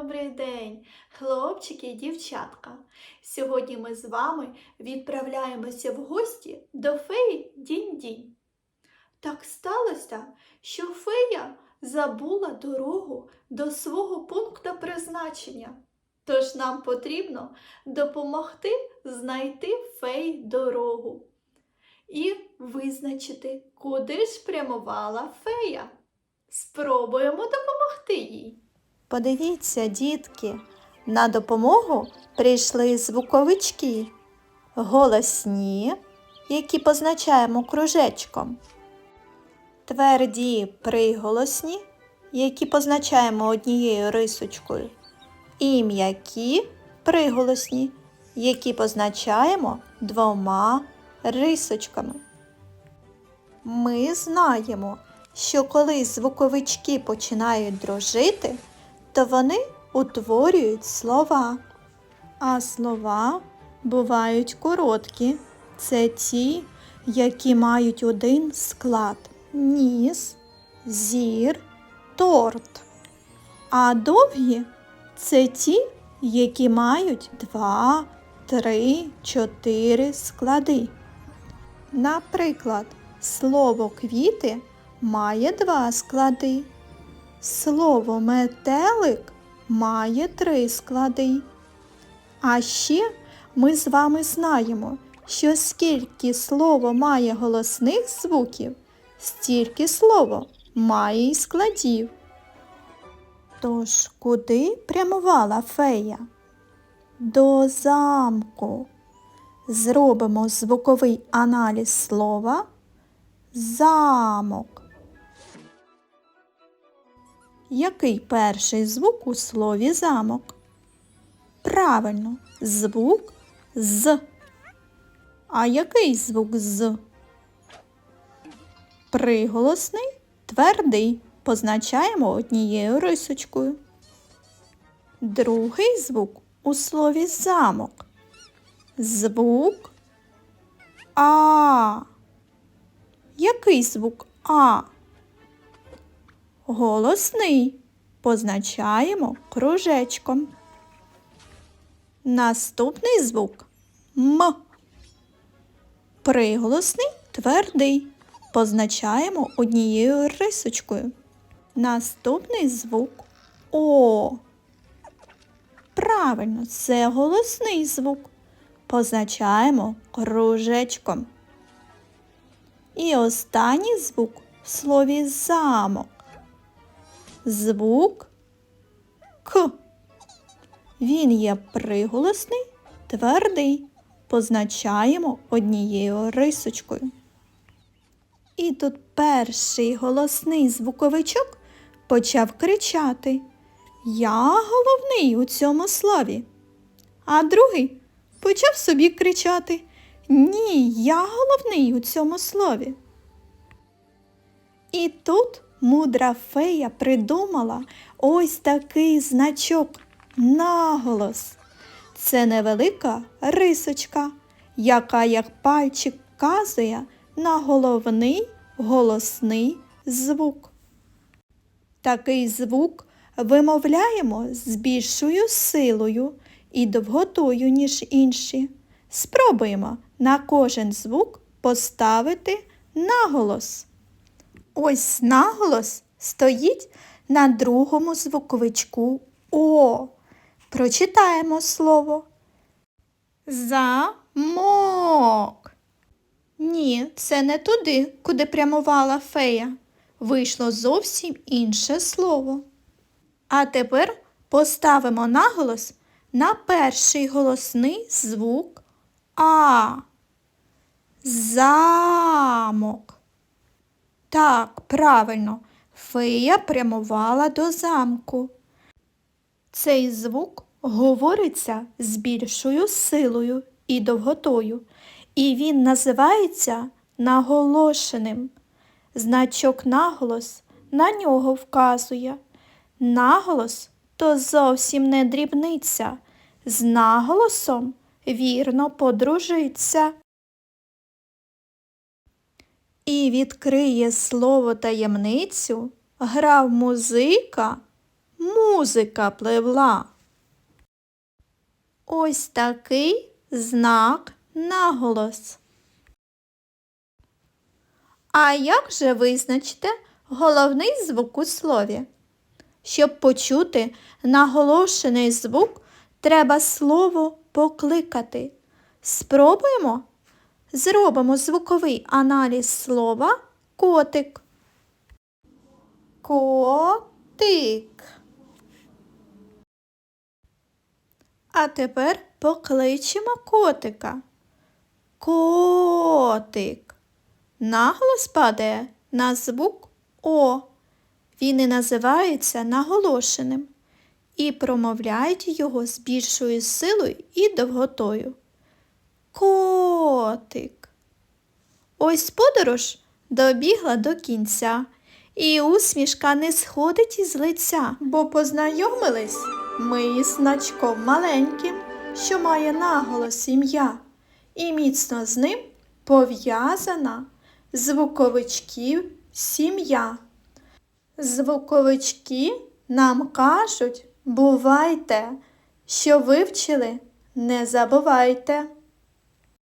добрий день, хлопчики і дівчатка. Сьогодні ми з вами відправляємося в гості до феї Дінь-Дінь. Так сталося, що фея забула дорогу до свого пункту призначення. Тож нам потрібно допомогти знайти феї дорогу і визначити, куди ж прямувала фея. Спробуємо допомогти їй. Подивіться, дітки, на допомогу прийшли звуковички, голосні, які позначаємо кружечком, тверді приголосні, які позначаємо однією рисочкою, і м'які приголосні, які позначаємо двома рисочками. Ми знаємо, що коли звуковички починають дрожити, то вони утворюють слова. А слова бувають короткі. Це ті, які мають один склад ніс, зір, торт. А довгі це ті, які мають два, три, чотири склади. Наприклад, слово квіти має два склади. Слово метелик має три склади. А ще ми з вами знаємо, що скільки слово має голосних звуків, стільки слово має і складів. Тож куди прямувала фея? До замку. Зробимо звуковий аналіз слова замок. Який перший звук у слові замок? Правильно, звук з. А який звук з? Приголосний, твердий. Позначаємо однією рисочкою. Другий звук у слові замок. Звук А. Який звук А? Голосний позначаємо кружечком. Наступний звук М. Приголосний твердий. Позначаємо однією рисочкою. Наступний звук О. Правильно, це голосний звук. Позначаємо кружечком. І останній звук в слові замок звук К. Він є приголосний, твердий. Позначаємо однією рисочкою. І тут перший голосний звуковичок почав кричати Я головний у цьому слові. А другий почав собі кричати Ні, я головний у цьому слові. І тут мудра фея придумала ось такий значок наголос. Це невелика рисочка, яка як пальчик вказує на головний голосний звук. Такий звук вимовляємо з більшою силою і довготою, ніж інші. Спробуємо на кожен звук поставити наголос. Ось наголос стоїть на другому звуковичку О. Прочитаємо слово. Замок. Ні, це не туди, куди прямувала фея. Вийшло зовсім інше слово. А тепер поставимо наголос на перший голосний звук А. Замок. Так, правильно, фея прямувала до замку. Цей звук говориться з більшою силою і довготою, і він називається наголошеним. Значок наголос на нього вказує. Наголос то зовсім не дрібниця. З наголосом вірно подружиться і відкриє слово таємницю, грав музика музика пливла. Ось такий знак наголос. А як же визначите головний звук у слові? Щоб почути наголошений звук, треба слово покликати. Спробуємо? Зробимо звуковий аналіз слова котик. Котик. А тепер покличемо котика. Котик. Наголос падає на звук О. Він і називається наголошеним і промовляють його з більшою силою і довготою. Котик. Ось подорож добігла до кінця, і усмішка не сходить із лиця, бо познайомились ми із значком маленьким, що має наголос ім'я, і міцно з ним пов'язана звуковичків сім'я. Звуковички нам кажуть, бувайте, що вивчили, не забувайте.